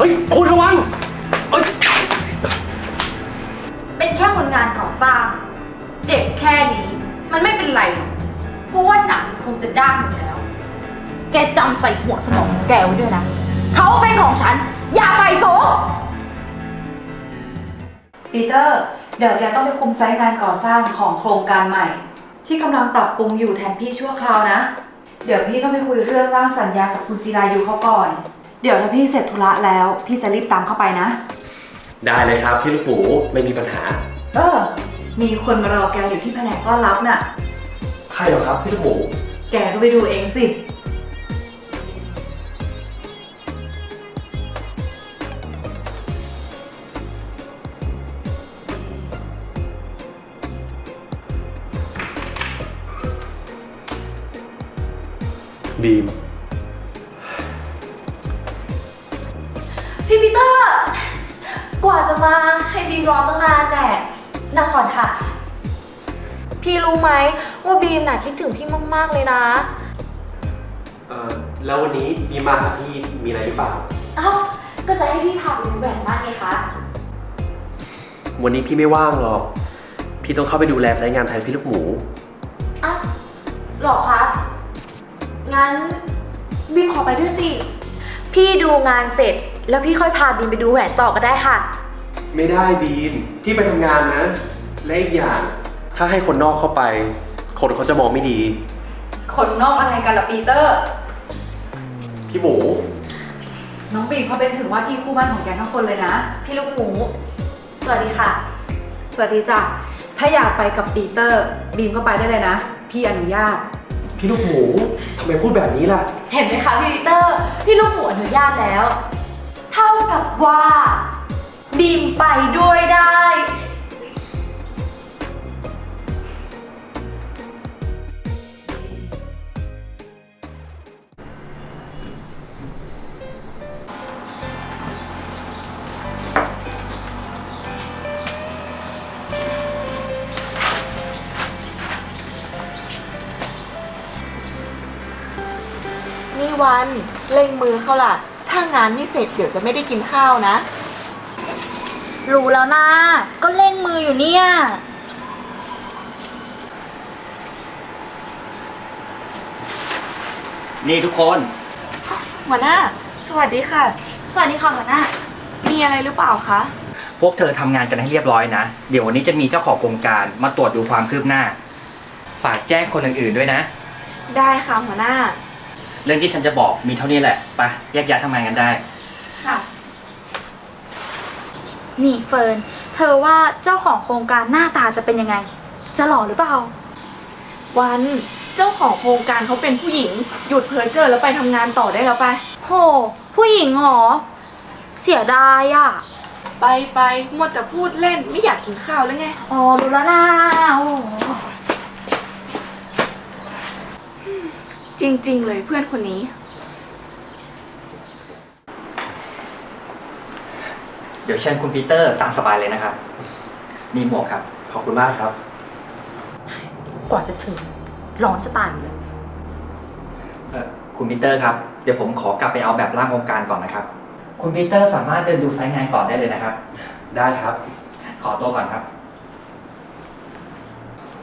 เฮ้ยคุณระวังเอ้ยเป็นแค่คนงานก่อสร้าง เจ็บแค่นี้ มันไม่เป็นไรหรอกเพราะว่าหนังคงจะด้านหมดแล้ว แกจำใส่หัวสมองของแกไว้ด้วยนะ เขาเป็นของฉัน อย่าไปโซปีเตอร์ เดี๋ยวแกต้องไปคุมไซต์งานก่อสร้างของโครงการใหม่ ที่กำลังปรับปรุงอยู่แทนพี่ชั่วคราวนะ เดี๋ยวพี่ต้องไปคุยเรื่องร่างสัญญากับคุณจิรายุเขาก่อน เดี๋ยวถ้าพี่เสร็จธุระแล้ว พี่จะรีบตามเข้าไปนะ ได้เลยครับพี่ลูกหมูไม่มีปัญหา เออ มีคนมารอแกอยู่ที่แผนกต้อนรับน่ะ ใครเหรอครับพี่ลูกหมู แกก็ไปดูเองสิบีม มรอตั้งนานแน่นั่งก่อนค่ะ พี่รู้ไหมว่าบีมน่ะคิดถึงพี่มาก ๆ เลยนะ เอ่อแล้ววันนี้บีมมาหาพี่มีอะไรหรือเปล่า เอ้า ก็จะให้พี่พาไปดูแหวนมากไงคะ วันนี้พี่ไม่ว่างหรอก พี่ต้องเข้าไปดูแลไซต์งานแทนพี่ลูกหมู เอ้าหรอคะ งั้นบีมขอไปด้วยสิ พี่ดูงานเสร็จ แล้วพี่ค่อยพาบีมไปดูแหวนต่อก็ได้ค่ะ ไม่ได้บีมพี่ไปทำงานนะ และอีกอย่าง ถ้าให้คนนอกเข้าไป คนเขาจะมองไม่ดี คนนอกอะไรกันล่ะปีเตอร์ พี่หมู น้องบีมเขาเป็นถึงว่าที่คู่บ้านของแกทั้งคนเลยนะ พี่ลูกหมู สวัสดีค่ะ สวัสดีจ้ะ ถ้าอยากไปกับปีเตอร์ บีมก็ไปได้เลยนะ พี่อนุญาต พี่ลูกหมูทำไมพูดแบบนี้ล่ะ เห็นไหมคะพี่วิเตอร์ พี่ลูกหมูอนุญาตแล้ว เท่ากับว่า บีมไปด้วยได้ นี่วันเร่งมือเขาล่ะ ถ้างานไม่เสร็จเดี๋ยวจะไม่ได้กินข้าวนะ รู้แล้วนะ ก็เร่งมืออยู่เนี่ย นี่ทุกคน หัวหน้า สวัสดีค่ะ สวัสดีค่ะหัวหน้า มีอะไรหรือเปล่าคะ พวกเธอทำงานกันให้เรียบร้อยนะ เดี๋ยววันนี้จะมีเจ้าของโครงการมาตรวจดูความคืบหน้า ฝากแจ้งคนอื่นๆด้วยนะ ได้ค่ะหัวหน้า เรื่องที่ฉันจะบอกมีเท่านี้แหละไปแยกย้ายทำงานกันได้ ค่ะ นี่เฟิร์น เธอว่าเจ้าของโครงการหน้าตาจะเป็นยังไง จะหล่อหรือเปล่า วันเจ้าของโครงการเขาเป็นผู้หญิง หยุดเพ้อเจ้อแล้วไปทำงานต่อได้แล้วไป โห ผู้หญิงเหรอ เสียดายอะ ไปไปมัวแต่พูดเล่นไม่อยากกินข้าวแล้วไง อ๋อรู้แล้วนะโอ้โหจริง ๆ เลยเพื่อนคนนี้ ดี๋ยวเชิญคุณปีเตอร์ตามสบายเลยนะครับ นี่หมวกครับ ขอบคุณมากครับ กว่าจะถึง ร้อนจะตายอยู่เลย เอ่อคุณปีเตอร์ครับ เดี๋ยวผมขอกลับไปเอาแบบร่างโครงการก่อนนะครับ คุณปีเตอร์สามารถเดินดูไซต์งานก่อนได้เลยนะครับ ได้ครับ ขอตัวก่อนครับ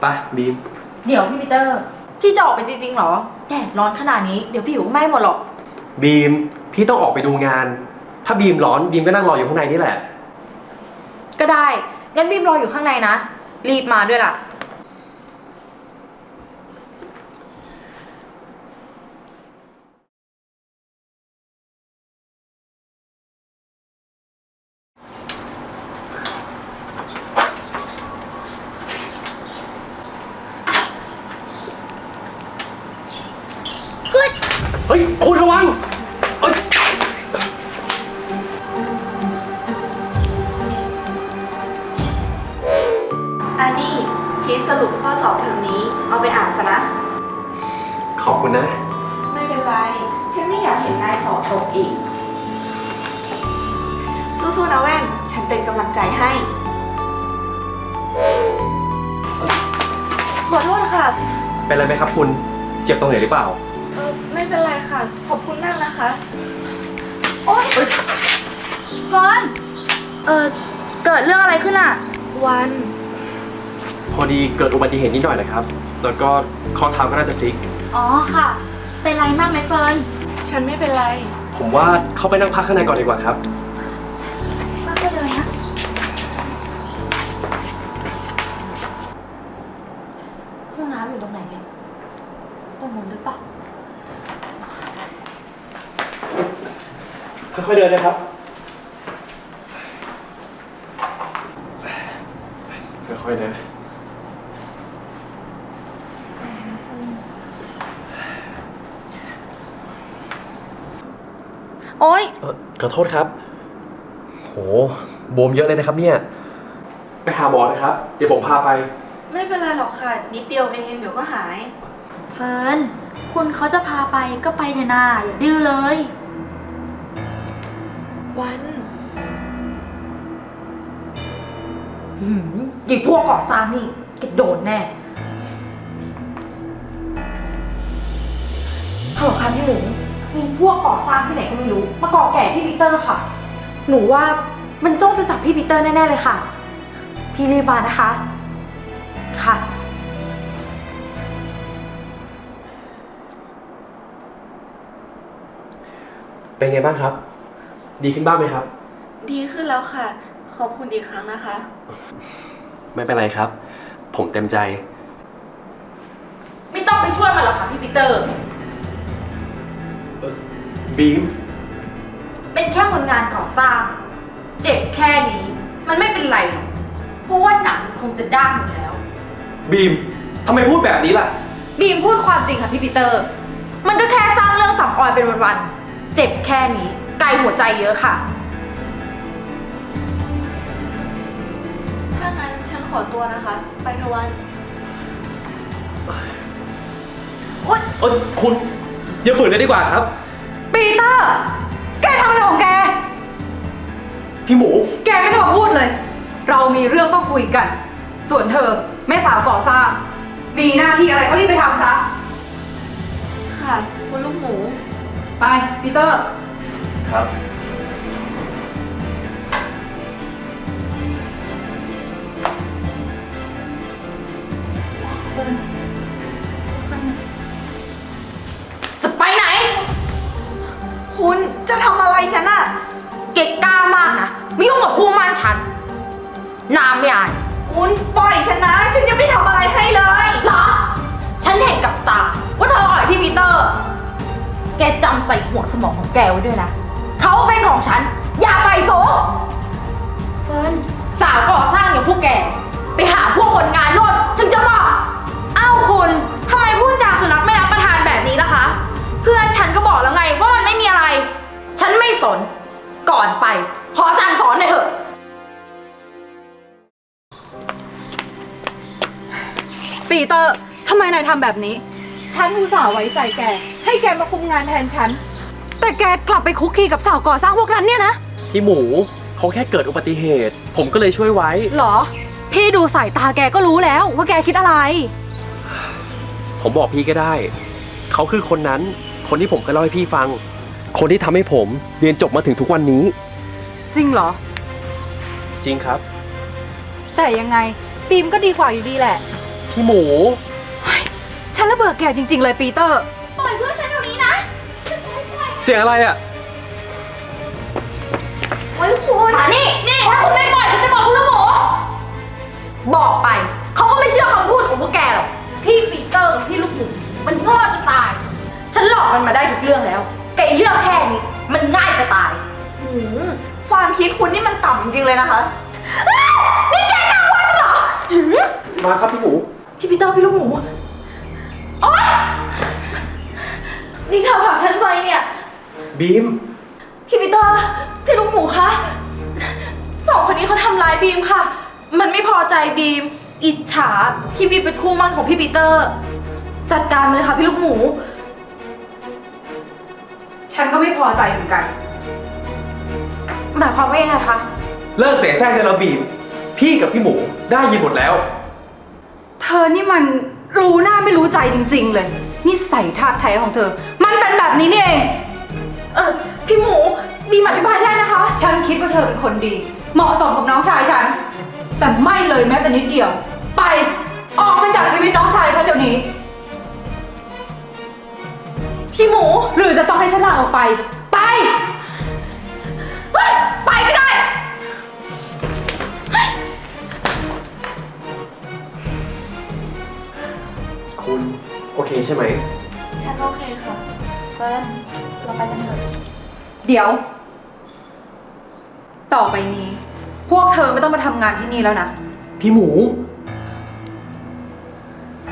ไปบีมเดี๋ยวพี่ปีเตอร์ พี่จะออกไปจริงๆเหรอ แดดร้อนขนาดนี้ เดี๋ยวผิวก็ไหม้หมดหรอก บีม พี่ต้องออกไปดูงาน ถ้าบีมร้อนบีมก็นั่งรออยู่ข้างในนี่แหละ ก็ได้ งั้นบีมรออยู่ข้างในนะ รีบมาด้วยล่ะ เฮ้ยคุ สรุปข้อสอบเทอมนี้ เอาไปอ่านซะนะ ขอบคุณนะ ไม่เป็นไร ฉันไม่อยากเห็นนายสอบตกอีก สู้ๆนะแว่น ฉันเป็นกำลังใจให้ ขอโทษค่ะเป็นไรไหมครับคุณ เจ็บตรงไหนหรือเปล่า เออไม่เป็นไรค่ะ ขอบคุณมากนะคะเฮ้ยเฟิร์นเออเกิดเรื่องอะไรขึ้นอะวัน พอดีเกิดอุบัติเหตุนิดหน่อยนะครับ แล้วก็ข้อเท้าก็น่าจะพลิก อ๋อค่ะ เป็นไรมากไหมเฟิร์น ฉันไม่เป็นไร ผมว่าเข้าไปนั่งพักข้างในก่อนดีกว่าครับ มากไปเลยนะ ห้องน้ำอยู่ตรงไหนเนี่ยตรงนู้นหรือเปล่า ค่อยๆเดินนะครับค่อยๆนะ โอ๊ย เอ่อขอโทษครับ โห บวมเยอะเลยนะครับเนี่ย ไปหาหมอนะครับ เดี๋ยวผมพาไป ไม่เป็นไรหรอกค่ะ นิดเดียวเองเดี๋ยวก็หาย เฟิร์น คุณเขาจะพาไปก็ไปเถอะนาอย่าดื้อเลย วันหืมหยิบพวกก่อสร้างนี่แกโดนแน่ฮัลโหลค่ะพี่หมู มีพวกก่อสร้างที่ไหนก็ไม่รู้ มาก่อแก่พี่ปีเตอร์ค่ะ หนูว่ามันจ้องจะจับพี่ปีเตอร์แน่ ๆ เลยค่ะ พี่รีบมานะคะ ค่ะ เป็นไงบ้างครับ ดีขึ้นบ้างไหมครับ ดีขึ้นแล้วค่ะ ขอบคุณอีกครั้งนะคะ ไม่เป็นไรครับ ผมเต็มใจ ไม่ต้องไปช่วยมันหรอกค่ะพี่ปีเตอร์ บีม เป็นแค่คนงานก่อสร้าง เจ็บแค่นี้ มันไม่เป็นไรหรอกเพราะว่าหนังคงจะด้านหมดแล้ว บีมทำไมพูดแบบนี้ล่ะ บีมพูดความจริงค่ะพี่ปีเตอร์ มันก็แค่สร้างเรื่องสัมออยเป็นวันๆ เจ็บแค่นี้ไกลหัวใจเยอะค่ะ ถ้างั้นฉันขอตัวนะคะ ไปเถอะวันเออคุณอย่าฝืนเลยดีกว่าครับ ปีเตอร์ แกทำอะไรของแก พี่หมู แกไม่ต้องพูดเลย เรามีเรื่องต้องคุยกัน ส่วนเธอแม่สาวก่อสร้าง มีหน้าที่อะไรก็รีบไปทำซะ ค่ะ คุณลูกหมู ไปปีเตอร์ ครับ น้ำไม่อายคุณปล่อยฉันนะ ฉันยังไม่ทำอะไรให้เลย เหรอ ฉันเห็นกับตา ว่าเธออ่อยพี่ปีเตอร์ แกจำใส่หัวสมองของแกไว้ด้วยนะ เขาเป็นของฉัน อย่าไปโซเฟิร์นสาวก่อสร้างอย่างพวกแก ไปหาพวกคนงานร่วมถึงจะเหมาะอ้าวคุณ ปีเตอร์ทำไมนายทำแบบนี้ ฉันอุตส่าห์ไว้ใจแก ให้แกมาคุมงานแทนฉัน แต่แกกลับไปคุกคีกับสาวก่อสร้างพวกนั้นเนี่ยนะ พี่หมูเขาแค่เกิดอุบัติเหตุ ผมก็เลยช่วยไว้ หรอ พี่ดูสายตาแกก็รู้แล้วว่าแกคิดอะไร ผมบอกพี่ก็ได้ เขาคือคนนั้น คนที่ผมเคยเล่าให้พี่ฟัง คนที่ทำให้ผมเรียนจบมาถึงทุกวันนี้ จริงเหรอ จริงครับ แต่ยังไง ปีมก็ดีกว่าอยู่ดีแหละ พี่หมู ฉันระเบิดแกจริง ๆ เลยปีเตอร์ ปล่อยเพื่อนฉันเดี๋ยวนี้นะเสียงอะไรอะเฮ้ยคุณมานี่ นี่ถ้าคุณไม่ปล่อยฉันจะบอกคุณลูกหมู บอกไป เขาก็ไม่เชื่อคำพูดของพวกแกหรอก พี่ปีเตอร์กับพี่ลูกหมูมันโง่จะตาย ฉันหลอกมันมาได้ทุกเรื่องแล้วไก่เรื่องแค่นี้ มันง่ายจะตายหืมความคิดคุณนี่มันต่ำจริงๆเลยนะคะนี่แกกล้าว่าฉันเหรอหืม มาครับพี่หมู พี่ปีเตอร์พี่ลูกหมูโอ๊ยนี่เธอผลักฉันไปเนี่ย บีม พี่ปีเตอร์พี่ลูกหมูคะสองคนนี้เขาทำร้ายบีมค่ะ มันไม่พอใจบีม อิจฉาที่บีมเป็นคู่มั่นของพี่ปีเตอร์ จัดการมันเลยค่ะพี่ลูกหมู ฉันก็ไม่พอใจเหมือนกัน หมายความว่ายังไงคะ เลิกเสียแซงได้แล้วบีม พี่กับพี่หมูได้ยินหมดแล้ว เธอนี่มันรู้หน้าไม่รู้ใจจริง ๆ เลย นี่ใส่ท่าแท้ของเธอ มันเป็นแบบนี้นี่เอง เออพี่หมูบีมอธิบายได้นะคะ ฉันคิดว่าเธอเป็นคนดี เหมาะสมกับน้องชายฉัน แต่ไม่เลยแม้แต่นิดเดียว ไป ออกไปจากชีวิตน้องชายฉันเดี๋ยวนี้ พี่หมูหรือจะต้องให้ฉันลาออกไป ไป เฮ้ย ไปก็ได้ คุณโอเคใช่ไหม ฉันโอเคค่ะเฟิร์นเราไปกันเถอะเดี๋ยว ต่อไปนี้ พวกเธอไม่ต้องมาทำงานที่นี่แล้วนะ พี่หมู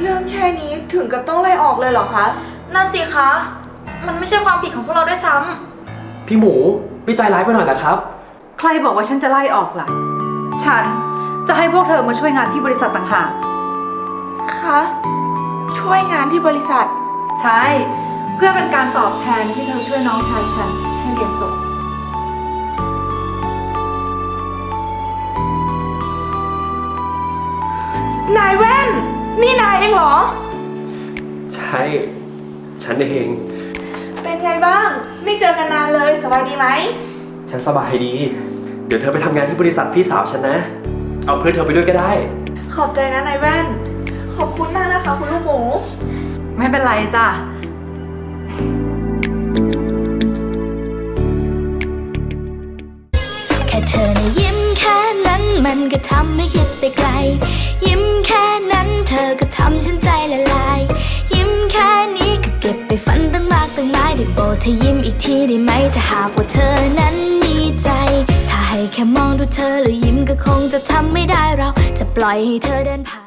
เรื่องแค่นี้ถึงกับต้องไล่ออกเลยเหรอคะ นั่นสิคะ มันไม่ใช่ความผิดของพวกเราด้วยซ้ำ พี่หมูไม่ใจร้ายไปหน่อยนะครับ ใครบอกว่าฉันจะไล่ออกล่ะ ฉันจะให้พวกเธอมาช่วยงานที่บริษัทต่างหาก คะ ช่วยงานที่บริษัท ใช่ เพื่อเป็นการตอบแทนที่เธอช่วยน้องชายฉันให้เรียนจบ นายแว่น นี่นายเองเหรอ ใช่ ฉันเอง เป็นไงบ้าง ไม่เจอกันนานเลยสบายดีไหม ฉันสบายดี เดี๋ยวเธอไปทำงานที่บริษัทพี่สาวฉันนะ เอาเพื่อนเธอไปด้วยก็ได้ ขอบใจนะนายแว่น ขอบคุณมากนะคะคุณลูกหมู ไม่เป็นไรจ้ะ แค่เธอนะยิ้มแค่นั้นมันก็ทำให้คิดไปไกล ยิ้มแค่นั้นเธอก็ทำฉันใจละลาย ยิ้มแค่นี้ก็เก็บไปฝันตั้งมากตั้งหลายได้โปรดเธอยิ้มอีกทีได้ไหมถ้าหากว่าเธอนั้นมีใจ ถ้าให้แค่มองดูเธอแล้วยิ้มก็คงจะทำไม่ได้เราจะปล่อยให้เธอเดินผ่าน